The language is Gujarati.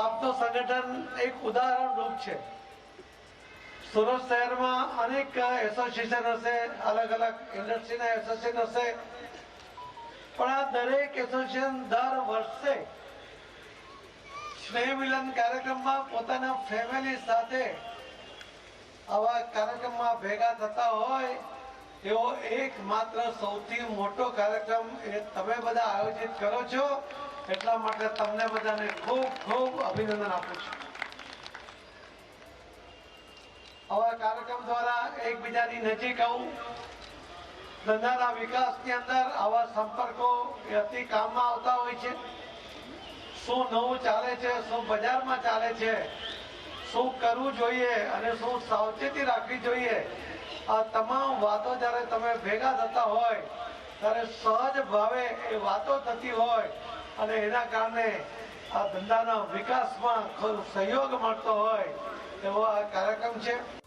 આપનું સંગઠન એક ઉદાહરણ રૂપ છે. સુરત શહેરમાં અનેક એસોસિએશન હશે અલગ અલગ ઇન્ડસ્ટ્રીના એસોસિએશન હશે. પણ આ દરેક એસોસિએશન દર વર્ષે સ્નેહ મિલન કાર્યક્રમમાં પોતાના ફેમિલી સાથે આવા કાર્યક્રમમાં ભેગા થતા હોય, એવો એક માત્ર સૌથી મોટો કાર્યક્રમ એ તમે બધા આયોજિત કરો છો. એટલા માટે તમને બધાને ખૂબ ખૂબ અભિનંદન આપું છું. આવા કાર્યક્રમ દ્વારા એકબીજાની નજીક આવું. ધંધાના વિકાસની અંદર આવા સંપર્કો અતિ કામમાં આવતા હોય છે. શું નવું ચાલે છે, શું બજારમાં ચાલે છે, શું કરવું જોઈએ અને શું સાવચેતી રાખવી જોઈએ. આ તમામ વાતો જ્યારે તમે ભેગા થતા હોય, ત્યારે સહજ ભાવે એ વાતો થતી હોય અને એના કારણે આ ધંધાના વિકાસમાં સહયોગ મળતો હોય એવો આ કાર્યક્રમ છે.